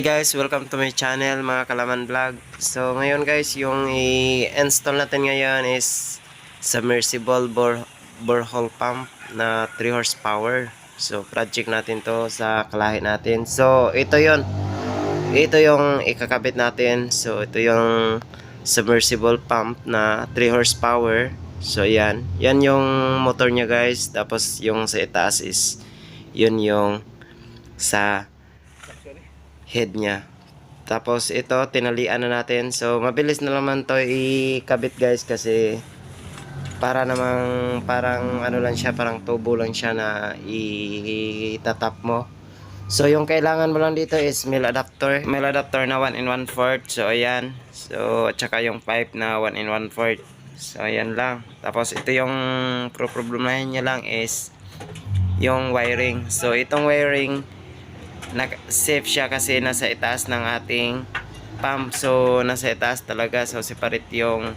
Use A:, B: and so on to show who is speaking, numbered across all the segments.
A: Hey guys, welcome to my channel mga Kalaman Vlog. So ngayon guys, yung i-install natin ngayon is submersible bore borehole pump na 3 horsepower. So project natin to sa kalahi natin. So ito yon. Ito yung ikakabit natin. So ito yung submersible pump na 3 horsepower. So yan. Yan yung motor niya guys. Tapos yung sa itaas is yun yung sa head niya. Tapos ito, tinalian na natin. So, mabilis na naman to ikabit guys kasi para namang parang ano lang siya, parang tubo lang siya na itatap mo. So, yung kailangan mo lang dito is male adapter. Male adapter na 1 in 1 fourth. So, ayan. So, at saka yung pipe na 1 in 1 fourth. So, ayan lang. Tapos, ito yung pro problemahin niya lang is yung wiring. So, itong wiring, nag-safe siya kasi nasa itaas ng ating pump. So, nasa itaas talaga. So, separate yung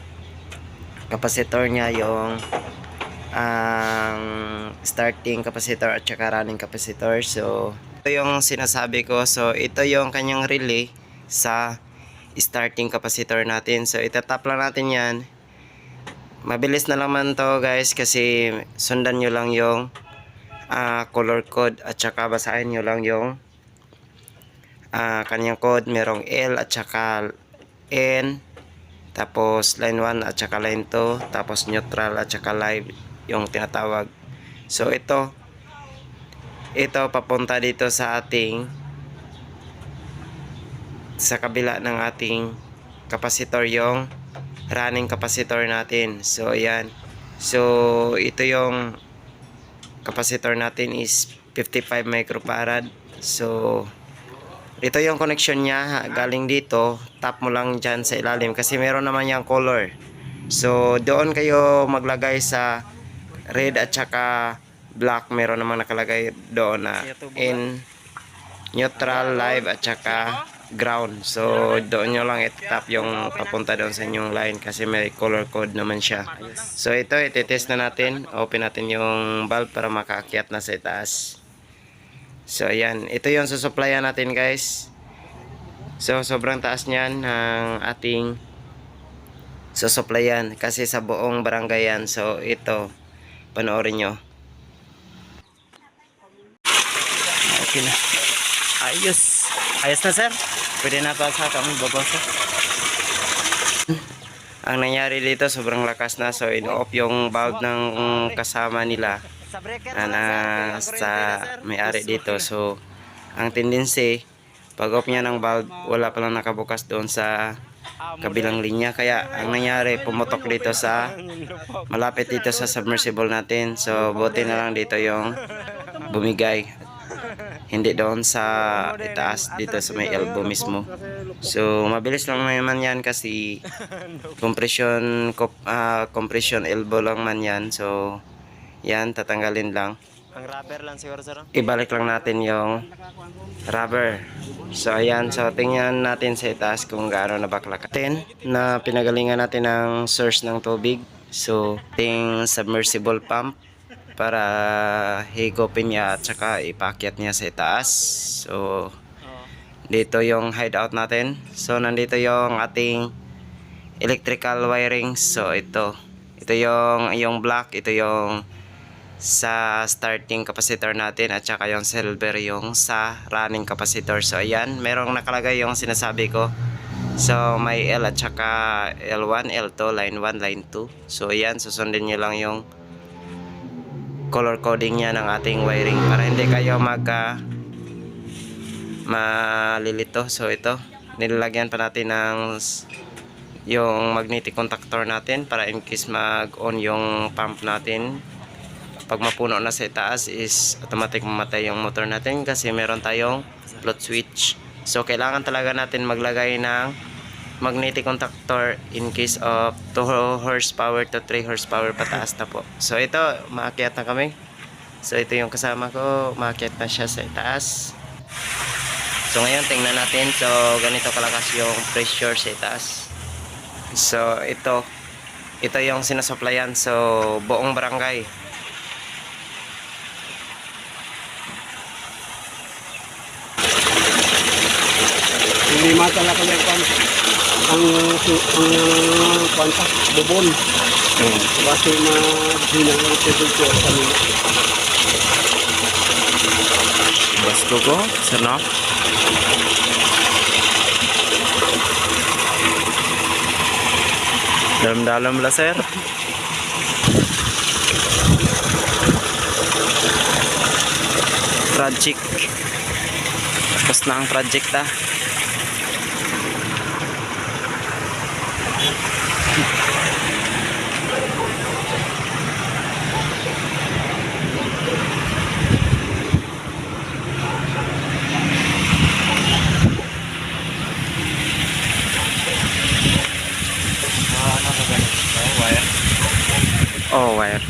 A: capacitor niya, yung ang starting capacitor at saka running capacitor. So, ito yung sinasabi ko. So, ito yung kanyang relay sa starting capacitor natin. So, itatap lang natin yan. Mabilis na naman to guys kasi sundan nyo lang yung ah, color code at saka basahin nyo lang yung ah kanyang code merong L at saka N tapos line 1 at saka line 2 tapos neutral at saka live yung tinatawag. So ito ito papunta dito sa ating sa kabila ng ating capacitor yung running capacitor natin. So ayan. So ito yung capacitor natin is 55 microfarad. So ito yung connection niya galing dito. Tap mo lang dyan sa ilalim kasi meron naman yung color. So doon kayo maglagay sa red at saka black. Meron namang nakalagay doon na in neutral live at saka ground. So doon nyo lang itap yung papunta doon sa inyong line kasi may color code naman siya. So ito ititest na natin. Open natin yung bulb para makaakyat na sa itaas So ayan, ito yung susuplayan natin guys. So sobrang taas niyan ng ating susuplayan kasi sa buong barangay yan. So ito, panoorin nyo. Okay na. Ayos. Ayos na sir. Pwede na pa sa kami babaso. Ang nangyari dito sobrang lakas na so in-off yung valve ng kasama nila na nasa may-ari dito. So, ang tendency, pag off niya ng valve, wala palang nakabukas doon sa kabilang linya. Kaya, ang nangyari, pumutok dito sa, malapit dito sa submersible natin. So, buti na lang dito yung bumigay. Hindi doon sa itaas, dito sa may elbow mismo. So, mabilis lang naman yan kasi compression, ah, compression elbow lang man yan. So, yan, tatanggalin lang.
B: Ang rubber lang siguro sir. no?
A: Ibalik lang natin yung rubber. So, ayan. So, tingnan natin sa itaas kung gaano na baklak. Natin na pinagalingan natin ng source ng tubig. So, ting submersible pump para higopin niya at saka ipakyat niya sa itaas. So, dito yung hideout natin. So, nandito yung ating electrical wiring. So, ito. Ito yung, yung black. Ito yung sa starting capacitor natin at saka yung silver yung sa running capacitor. So, ayan. Merong nakalagay yung sinasabi ko. So, may L at saka L1, L2, line 1, line 2. So, ayan. Susundin nyo lang yung color coding niya ng ating wiring para hindi kayo magka malilito. So ito, nilalagyan pa natin ng yung magnetic contactor natin para in case mag-on yung pump natin. Pag mapuno na sa itaas is automatic mamatay yung motor natin kasi meron tayong float switch. So kailangan talaga natin maglagay ng magnetic contactor in case of 2 horsepower to 3 horsepower pataas na po. So ito, maakyat na kami. So ito yung kasama ko, maakyat na siya sa itaas. So ngayon tingnan natin so ganito kalakas yung pressure sa itaas. So ito ito yung sinasuplayan so buong barangay.
C: Problema talaga yung kwan. Ang, ang kwan pa, bubon.
B: Hmm.
C: Kasi ma-hinang ang tubig ko sa nila.
B: Basko ko, no? Dalam-dalam lah sir. Project. Tapos na ang project ah. Oh, wire.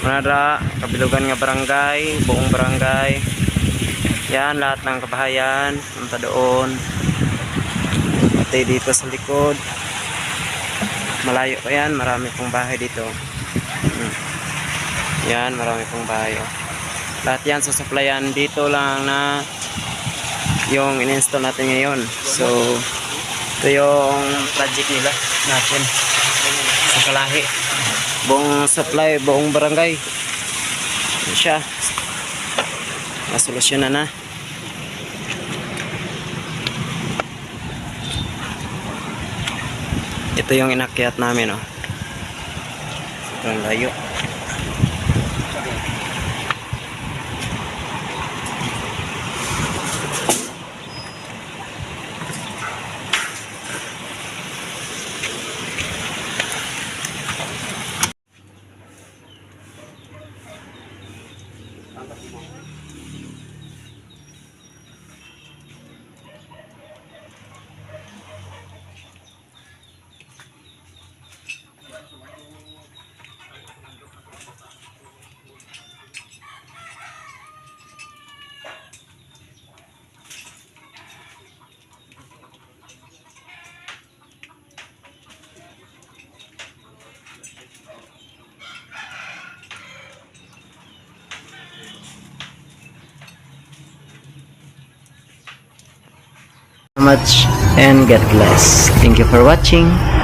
B: Manada, kabilugan nga barangay, buong barangay. Yan, lahat ng kabahayan, punta doon. Pati dito sa likod. Malayo pa yan, marami pong bahay dito. Hmm. Yan, marami pong bahay. Oh. Lahat yan susuplayan dito lang na yung in-install natin ngayon. So, ito yung project nila natin sa Kalahi. Buong supply, buong barangay. Yan siya. Nasolusyon na na. Ito yung inakyat namin, oh. Sobrang layo. Much and God bless. Thank you for watching.